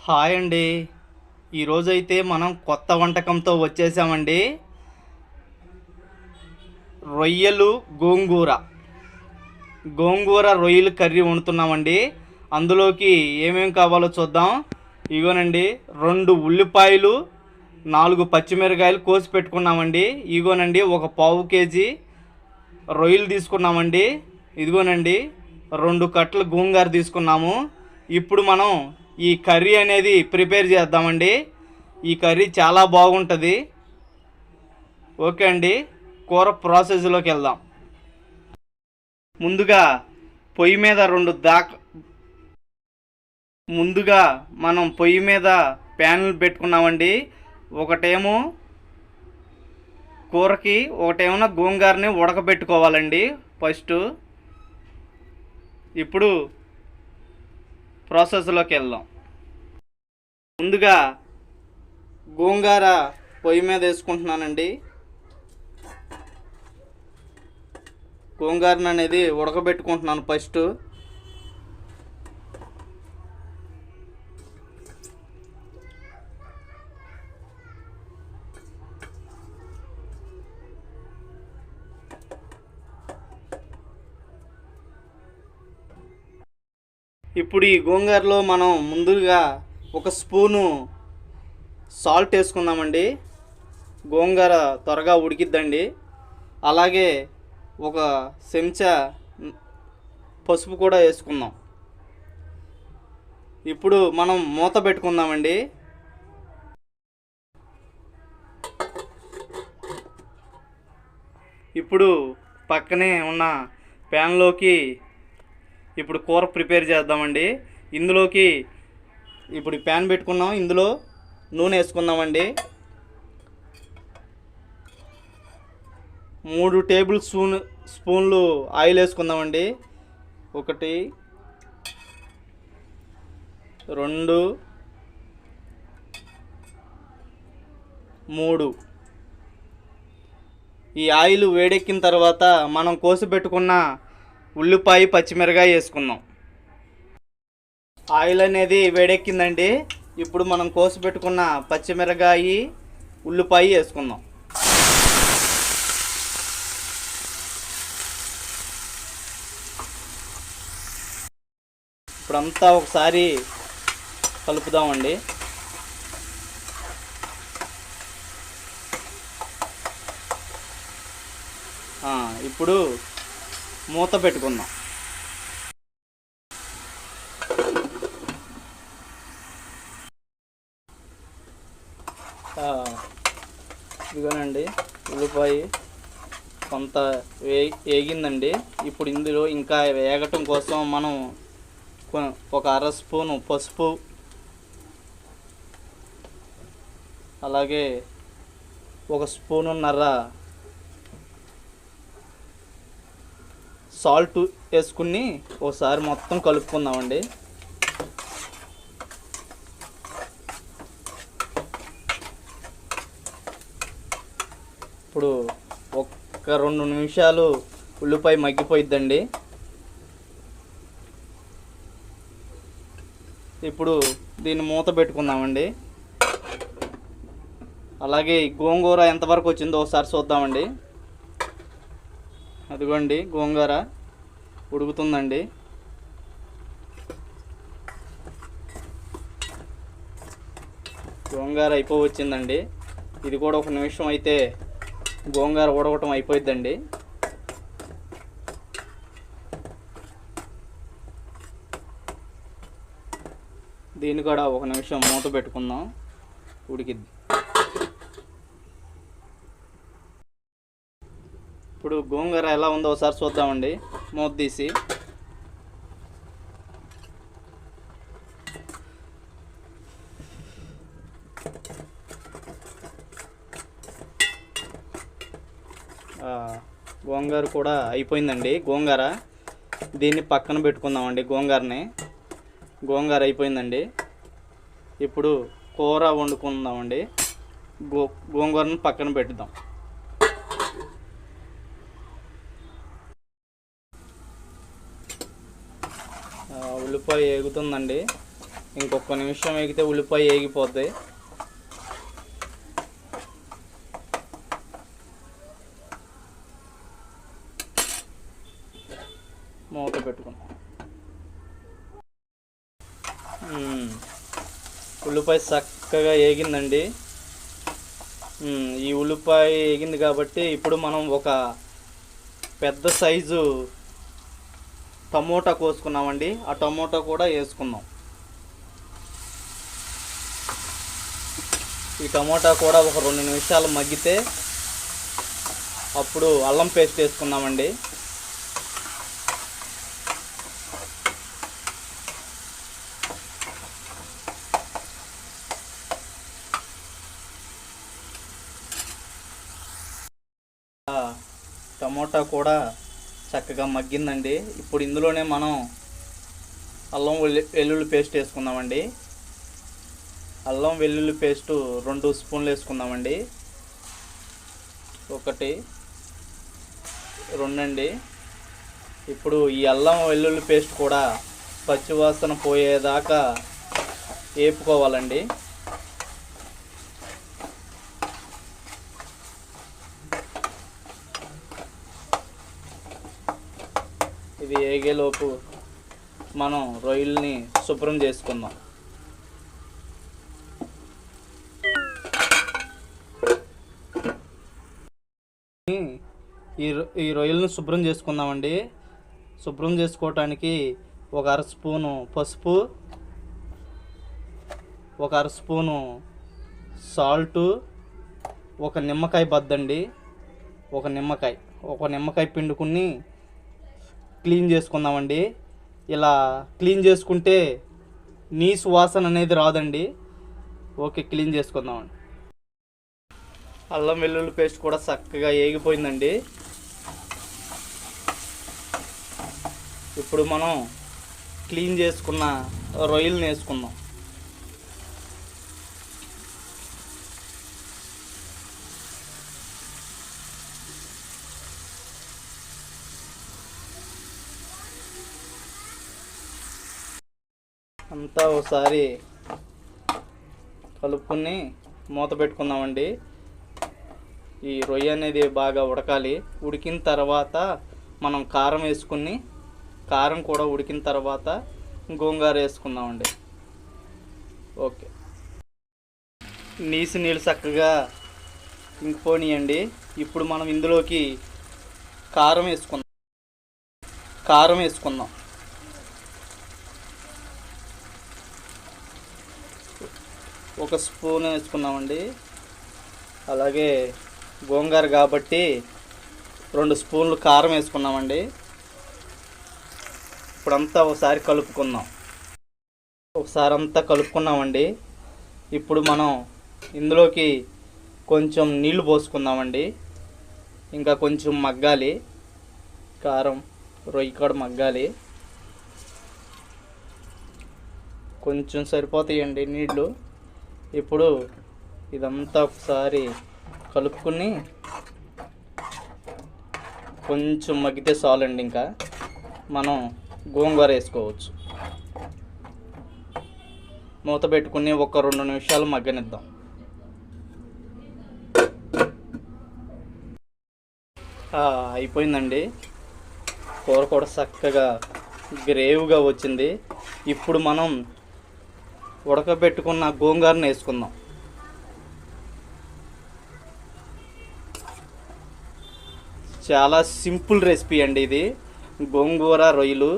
Hi అండి. ఈరోజైతే మనం కొత్త వంటకంతో వచ్చేసామండి. రొయ్యలు గోంగూర. గోంగూర రొయ్యలు కర్రీ వండుతున్నామండి. అందులోకి ఏమేమి కావాలో చూద్దాం. ఇగోనండి రెండు ఉల్లిపాయలు నాలుగు పచ్చిమిరకాయలు కోసి పెట్టుకున్నామండి. ఇగోనండి ఒక పావు కేజీ రొయ్యలు తీసుకున్నామండి. ఇదిగోనండి రెండు కట్టలు గోంగూర తీసుకున్నాము. ఇప్పుడు మనం ఈ కర్రీ అనేది ప్రిపేర్ చేద్దామండి. ఈ కర్రీ చాలా బాగుంటుంది. ఓకే అండి. కూర ప్రాసెస్లోకి వెళ్దాం. ముందుగా పొయ్యి మీద రెండు దాక ముందుగా మనం పొయ్యి మీద ప్యాన్లు పెట్టుకున్నామండి. ఒకటేమో కూరకి ఒకటేమో గోంగారని ఉడకబెట్టుకోవాలండి ఫస్ట్. ఇప్పుడు ప్రాసెస్లోకి వెళ్దాం. ముందుగా గోంగార పొయ్యి మీద వేసుకుంటున్నానండి. గోంగారను అనేది ఉడకబెట్టుకుంటున్నాను ఫస్ట్ ఇప్పుడు ఈ గోంగారలో మనం ముందుగా ఒక స్పూను సాల్ట్ వేసుకుందామండి. గోంగూర త్వరగా ఉడికిద్దండి. అలాగే ఒక చెంచా పసుపు కూడా వేసుకుందాం. ఇప్పుడు మనం మూత పెట్టుకుందామండి. ఇప్పుడు పక్కనే ఉన్న ప్యాన్లోకి ఇప్పుడు కూర ప్రిపేర్ చేద్దామండి. ఇందులోకి ఇప్పుడు ఈ ప్యాన్ పెట్టుకున్నాం. ఇందులో నూనె వేసుకుందామండి. మూడు టేబుల్ స్పూన్ స్పూన్లు ఆయిల్ వేసుకుందామండి. ఒకటి రెండు మూడు. ఈ ఆయిల్ వేడెక్కిన తర్వాత మనం కోసి పెట్టుకున్న ఉల్లిపాయ పచ్చిమిరకాయ వేసుకుందాం. ఆయిల్ అనేది వేడెక్కిందండి. ఇప్పుడు మనం కోసి పెట్టుకున్న పచ్చిమిరకాయ ఉల్లిపాయ వేసుకుందాం. ఇప్పుడంతా ఒకసారి కలుపుదామండి. ఇప్పుడు మూత పెట్టుకుందాం. ఇదిగోనండి ఉల్లిపాయ కొంత వే వేగిందండి. ఇప్పుడు ఇందులో ఇంకా వేగటం కోసం మనం కొ- ఒక అర స్పూను పసుపు అలాగే ఒక స్పూనున్నర సాల్ట్ వేసుకుని ఒకసారి మొత్తం కలుపుకుందామండి ఇప్పుడు ఒక్క రెండు నిమిషాలు ఉల్లిపాయ మగ్గిపోయిద్దండి. ఇప్పుడు దీన్ని మూత పెట్టుకుందామండి. అలాగే గోంగూర ఎంతవరకు వచ్చిందో ఒకసారి చూద్దామండి. అదిగోండి గోంగూర ఉడుకుతుందండి. గోంగూర అయిపో వచ్చిందండి. ఇది కూడా ఒక నిమిషం అయితే గోంగూర ఉడకటం అయిపోయిద్దండి. దీన్ని కూడా ఒక నిమిషం మూత పెట్టుకుందాం. ఉడికిద్ది. ఇప్పుడు గోంగూర ఎలా ఉందో ఒకసారి చూద్దామండి. మూత తీసి ఆ, గోంగార కూడా అయిపోయిందండి. గోంగూర. దీన్ని పక్కన పెట్టుకుందామండి గోంగూరని. గోంగార అయిపోయిందండి. ఇప్పుడు కూర వండుకుందామండి. గో గోంగూరను పక్కన పెట్టుదాం. ఉల్లిపాయ ఎగుతుందండి ఇంకొక నిమిషం ఎగితే ఉల్లిపాయ ఏగిపోద్ది. మూత పెట్టుకున్నాం. ఉల్లిపాయ చక్కగా ఏగిందండి. ఈ ఉల్లిపాయ ఏగింది కాబట్టి ఇప్పుడు మనం ఒక పెద్ద సైజు టమోటా కోసుకున్నామండి. ఆ టమోటా కూడా వేసుకుందాం. ఈ టమోటా కూడా ఒక రెండు నిమిషాలు మగ్గితే అప్పుడు అల్లం పేస్ట్ వేసుకున్నామండి ఆ, టమోటా కూడా చక్కగా మగ్గిందండి. ఇప్పుడు ఇందులోనే మనం అల్లం వెల్లు- వెల్లుల్లి పేస్ట్ వేసుకుందామండి. అల్లం వెల్లుల్లి పేస్టు రెండు స్పూన్లు వేసుకుందామండి. ఒకటి రెండండి. ఇప్పుడు ఈ అల్లం వెల్లుల్లి పేస్ట్ కూడా పచ్చివాసన పోయేదాకా వేపుకోవాలండి. ఇది ఏగేలోపు మనం రొయ్యల్ని శుభ్రం చేసుకుందాం. ఈ ఈ రొయ్యలను శుభ్రం చేసుకుందామండి. శుభ్రం చేసుకోవటానికి ఒక అర స్పూను పసుపు ఒక అర స్పూను సాల్టు ఒక నిమ్మకాయ బద్దండి. ఒక నిమ్మకాయ ఒక నిమ్మకాయ పిండుకుని క్లీన్ చేసుకుందామండి. ఇలా క్లీన్ చేసుకుంటే నీ సువాసన అనేది రాదండి. ఓకే క్లీన్ చేసుకుందామండి. అల్లం వెల్లుల్లి పేస్ట్ కూడా చక్కగా ఏగిపోయిందండి. ఇప్పుడు మనం క్లీన్ చేసుకున్న రొయ్యలను వేసుకుందాం. అంతా ఒకసారి కలుపుకొని మూత పెట్టుకుందామండి. ఈ రొయ్య అనేది బాగా ఉడకాలి. ఉడికిన తర్వాత మనం కారం వేసుకుని కారం కూడా ఉడికిన తర్వాత గోంగార వేసుకుందామండి. ఓకే. నీసి నీళ్ళు చక్కగా ఇంకిపోనియండి. ఇప్పుడు మనం ఇందులోకి కారం వేసుకుందాం. కారం వేసుకుందాం. ఒక స్పూన్ వేసుకున్నామండి. అలాగే గోంగూర కాబట్టి రెండు స్పూన్లు కారం వేసుకున్నామండి. ఇప్పుడంతా ఒకసారి కలుపుకుందాం. ఒకసారి అంతా కలుపుకున్నామండి. ఇప్పుడు మనం ఇందులోకి కొంచెం నీళ్ళు పోసుకుందామండి. ఇంకా కొంచెం మగ్గాలి. కారం రొయ్యి కూడా మగ్గాలి. కొంచెం సరిపోతాయండి నీళ్ళు ఇప్పుడు ఇదంతా ఒకసారి కలుపుకుని కొంచెం మగ్గితే చాలండి ఇంకా. మనం గోంగూర వేసుకోవచ్చు. మూత పెట్టుకుని ఒక రెండు నిమిషాలు మగ్గనిద్దాం. అయిపోయిందండి. కూర కూడా చక్కగా గ్రేవ్గా వచ్చింది. ఇప్పుడు మనం ఉడకబెట్టుకున్న గోంగూరను వేసుకుందాం. చాలా సింపుల్ రెసిపీ అండి ఇది. గోంగూర రొయ్యలు.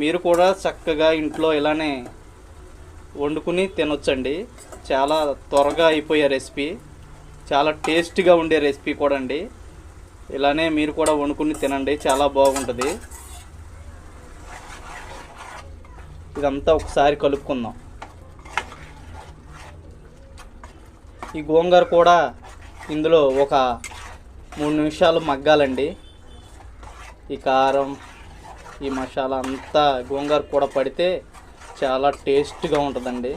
మీరు కూడా చక్కగా ఇంట్లో ఇలానే వండుకుని తినొచ్చండి. చాలా త్వరగా అయిపోయే రెసిపీ. చాలా టేస్ట్గా ఉండే రెసిపీ కూడా అండి. ఇలానే మీరు కూడా వండుకుని తినండి. చాలా బాగుంటుంది. ఇదంతా ఒకసారి కలుపుకుందాం. ఈ గోంగూర కూడా ఇందులో ఒక మూడు నిమిషాలు మగ్గాలండి. ఈ కారం ఈ మసాలా అంతా గోంగూర కూడా పడితే చాలా టేస్ట్గా ఉంటుందండి.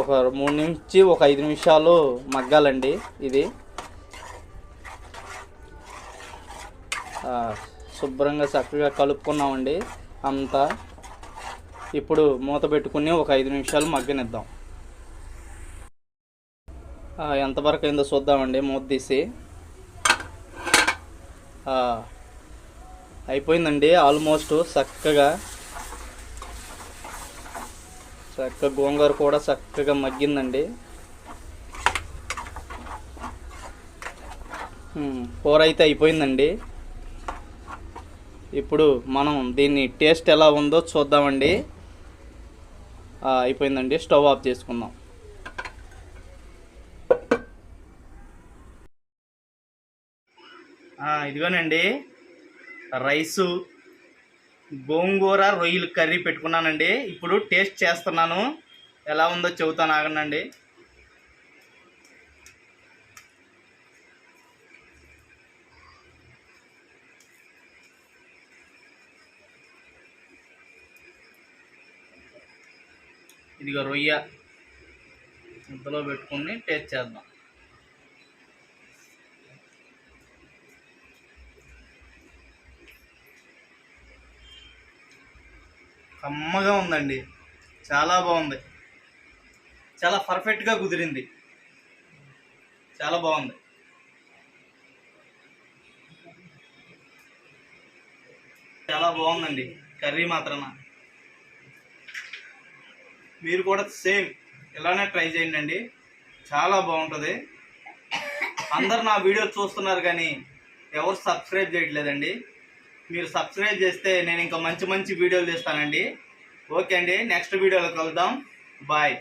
ఒక మూడు నుంచి ఒక ఐదు నిమిషాలు మగ్గాలండి ఇది. శుభ్రంగా చక్కగా కలుపుకున్నామండి అంతా. ఇప్పుడు మూత పెట్టుకుని ఒక ఐదు నిమిషాలు మగ్గనిద్దాం. ఎంతవరకు అయిందో చూద్దామండి మూత తీసి. అయిపోయిందండి ఆల్మోస్ట్ చక్కగా. చక్కగా గోంగూర కూడా చక్కగా మగ్గిందండి. కూర అయితే అయిపోయిందండి. ఇప్పుడు మనం దీన్ని టేస్ట్ ఎలా ఉందో చూద్దామండి. అయిపోయిందండి స్టవ్ ఆఫ్ చేసుకుందాం. ఇదిగోనండి రైసు గోంగూర రొయ్యలు కర్రీ పెట్టుకున్నానండి. ఇప్పుడు టేస్ట్ చేస్తున్నాను. ఎలా ఉందో చెబుతాను ఆగనండి. ఇదిగో రొయ్య ఇంతలో పెట్టుకుని టేస్ట్ చేద్దాం. కమ్మగా ఉందండి. చాలా బాగుంది. చాలా పర్ఫెక్ట్గా కుదిరింది. చాలా బాగుంది. చాలా బాగుందండి. కర్రీ మాత్రమే. మీరు కూడా సేమ్ ఇలానే ట్రై చేయండి అండి చాలా బాగుంటుంది. అందరు నా వీడియో చూస్తున్నారు కానీ ఎవరు సబ్స్క్రైబ్ చేయట్లేదండి. మీరు సబ్స్క్రైబ్ చేస్తే నేను ఇంకా మంచి మంచి వీడియోలు తీస్తానండి ఓకే అండి నెక్స్ట్ వీడియోలో కలుద్దాం. బాయ్